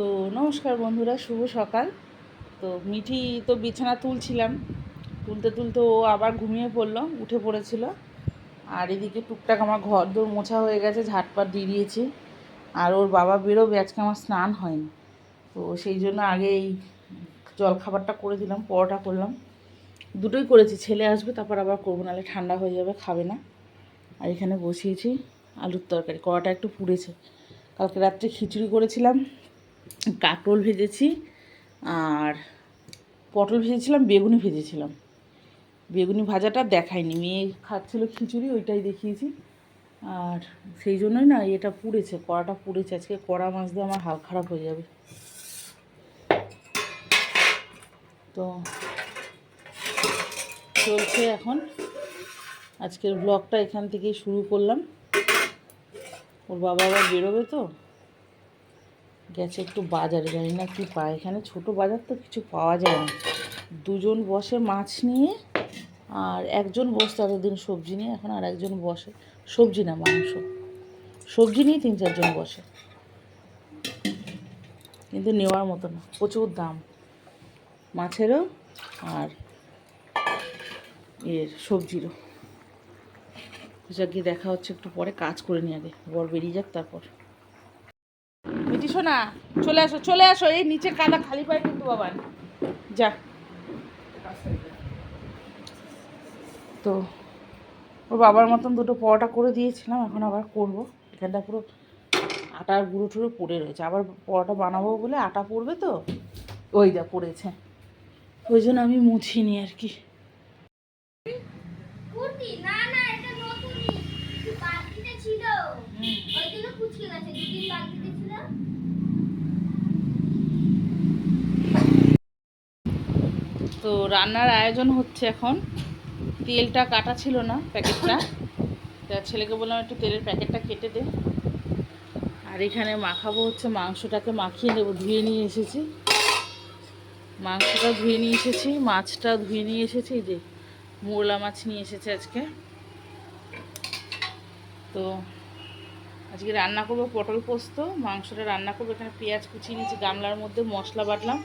তো নমস্কার বন্ধুরা, শুভ সকাল। তো মিঠি তো বিছানা তুলছিলাম। তুলতে তুলতে ও আবার ঘুমিয়ে পড়ল, উঠে পড়েছিল। আর এদিকে টুকটাক আমার ঘর দোর মোছা হয়ে গেছে ঝাটপাট দিয়ে দিয়েছি। আর ওর বাবা বেরোবে, আজকে আমার স্নান হয়নি। তো সেই জন্য আগে এই জল খাবারটা করে দিলাম, পরোটা করলাম। দুটোই করেছি, ছেলে আসবে, তারপর আবার করব, নাহলে ঠান্ডা হয়ে যাবে, খাবে না। আর এখানে বসিয়েছি আলুর তরকারি, কড়াটা একটু পুড়েছে। কালকে রাত্রে খিচুড়ি করেছিলাম কাটল ভেজেছি আর পটল ভেজেছিলাম, বেগুনি ভেজেছিলাম। বেগুনি ভাজাটা দেখাইনি, মেয়ে খাচ্ছিল খিচুড়ি, ওইটাই দেখিয়েছি। আর সেই জন্যই না এটা পুড়েছে, কড়াটা পুড়েছে, আজকে কড়া মাছ দিয়ে আমার হাল খারাপ হয়ে যাবে। তো চলছে এখন, আজকের ব্লগটা এখান থেকেই শুরু করলাম। ওর বাবা আবার বেরোবে তো? গেছে একটু বাজারে, জানি না কি পায়। এখানে ছোট বাজার তো কিছু পাওয়া যায় না। দুজন বসে মাছ নিয়ে আর একজন বসতো এতদিন সবজি নিয়ে, এখন আর একজন বসে সবজি না, মাংস। সবজি নিয়ে তিন চারজন বসে। কিন্তু নেওয়ার মতো না, প্রচুর দাম। মাছেরও আর এর সবজিরও। যাকে দেখা হচ্ছে একটু পরে, কাজ করে নিয়ে আগে, বর বেরিয়ে যাক তারপর। মিটি শোনা চলে আসো চলে আসো এই নিচে কাদা খালি পায় কিন্তু বাবান যা। তো ওর বাবার মতন দুটো পরোটা করে দিয়েছিলাম এখন আবার করব। এখানটা পুরো আটার গুঁড়ো টুড়ো পড়ে রয়েছে। আবার পরোটা বানাবো বলে আটা পড়বে তো? ওই যা পড়েছে। ওই জন্য আমি মুছিনি আর কি। না না ছিল। ওই জন্য কুচকে গেছে। দুদিন বালতিতে ছিল। তো রান্নার আয়োজন হচ্ছে এখন। তেলটা কাটা ছিল না প্যাকেটটা। তা ছেলেকে বললাম, একটু তেলের প্যাকেটটা কেটে দে। আর এখানে মাখাবো হচ্ছে মাংসটাকে, মাখিয়ে নেব, ধুয়ে নিয়ে এসেছি। মাংসটা ধুয়ে নিয়ে এসেছি, মাছটা ধুয়ে নিয়ে এসেছি যে মোরলা মাছ নিয়ে এসেছে আজকে। তো আজকে রান্না করব পটল পোস্ত, মাংসটা রান্না করব। এখানে পেঁয়াজ কুচিয়ে নিয়েছি, গামলার মধ্যে মশলা বাটলাম,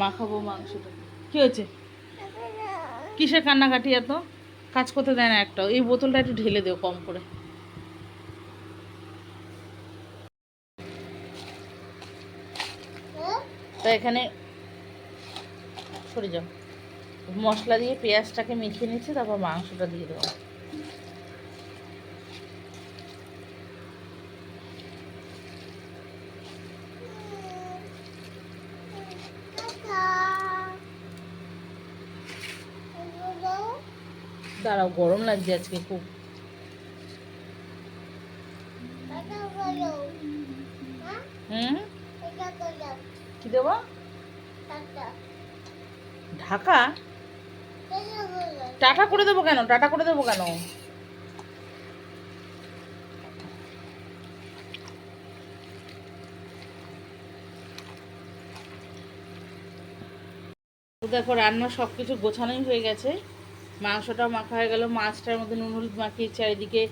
মাখাবো মাংসটা কি হয়েছে? কিসের কান্নাকাটি এত? কাজ করতে দেয় না একটা এই বোতলটা একটু ঢেলে দেও কম করে। তা এখানে সরে যাও। মশলা দিয়ে পেঁয়াজটাকে মেখে নিচ্ছি তারপর মাংসটা দিয়ে দেবো। দাঁড়াও, গরম লাগছে আজকে খুব। কি দেবো? ঢাকা? টাটা করে দেবো কেন? টাটা করে দেবো কেন? দেখো, রান্না সব কিছু গোছানোই হয়ে গেছে। মাংসটাও মাখা হয়ে গেল, মাছটার মধ্যে নুন হলুদ মাখিয়ে চারিদিকে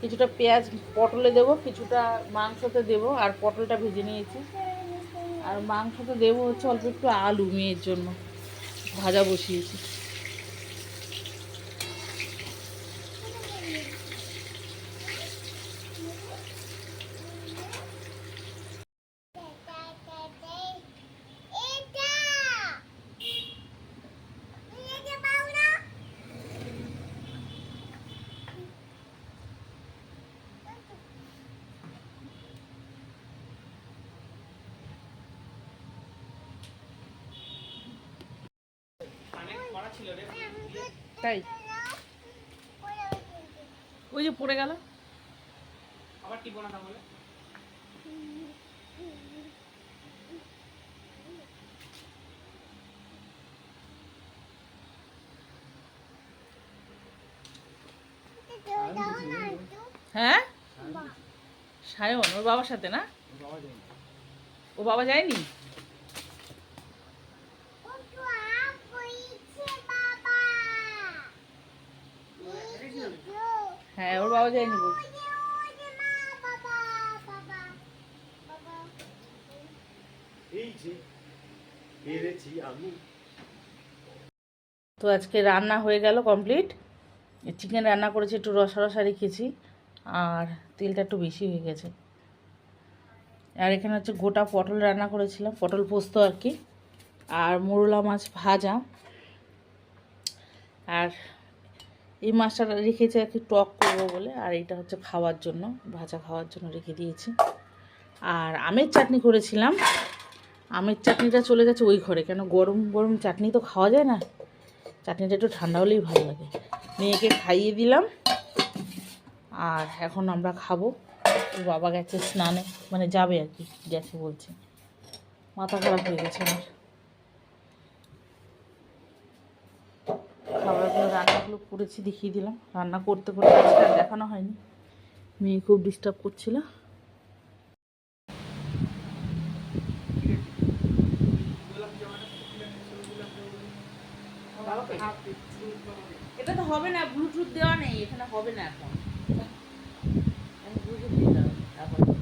কিছুটা পেঁয়াজ, পটলে দেবো, কিছুটা মাংসতে দেবো, আর পটলটা ভেজে নিয়েছি। আর মাংসতে দেবো হচ্ছে অল্প একটু আলু, মেয়ের জন্য। ভাজা বসিয়েছি। তাই? ওই যে পড়ে গেল। আবার টিপো না তাহলে। হ্যাঁ? সায়ন। ওর বাবার সাথে না? ও বাবা যায়নি? ওর যায়নি বলছি এই যে পেরেছি আমি। তো আজকে রান্না হয়ে গেল কমপ্লিট। চিকেন রান্না করেছি একটু রসা রসা রেখেছি আর তেলটা একটু বেশি হয়ে গেছে। আর এখানে হচ্ছে গোটা পটল রান্না করেছিলাম পটল পোস্ত আর কি। আর মোরলা মাছ ভাজা। আর এই মাছটা রেখেছি আর কি টক করব বলে, আর এটা হচ্ছে খাওয়ার জন্য, ভাজা খাওয়ার জন্য রেখে দিয়েছি। আর আমের চাটনি করেছিলাম। আমের চাটনিটা চলে গেছে ওই ঘরে, কেন গরম গরম চাটনি তো খাওয়া যায় না। চাটনিটা একটু ঠান্ডা হলেই ভালো লাগে। মেয়েকে খাইয়ে দিলাম। আর এখন আমরা খাব। বাবা গেছে স্নানে মানে যাবে আর কি, গেছে বলছে। মাথা খারাপ হয়ে গেছে আমার। যেগুলো করেছি, দেখিয়ে দিলাম। রান্না করতে করতে আজকে দেখানো হয়নি। মেয়ে খুব ডিস্টার্ব করছিল। এটা তো হবে না ব্লুটুথ দেওয়া নেই, এখানে হবে না এখন। ব্লুটুথ দিতে হবে এখন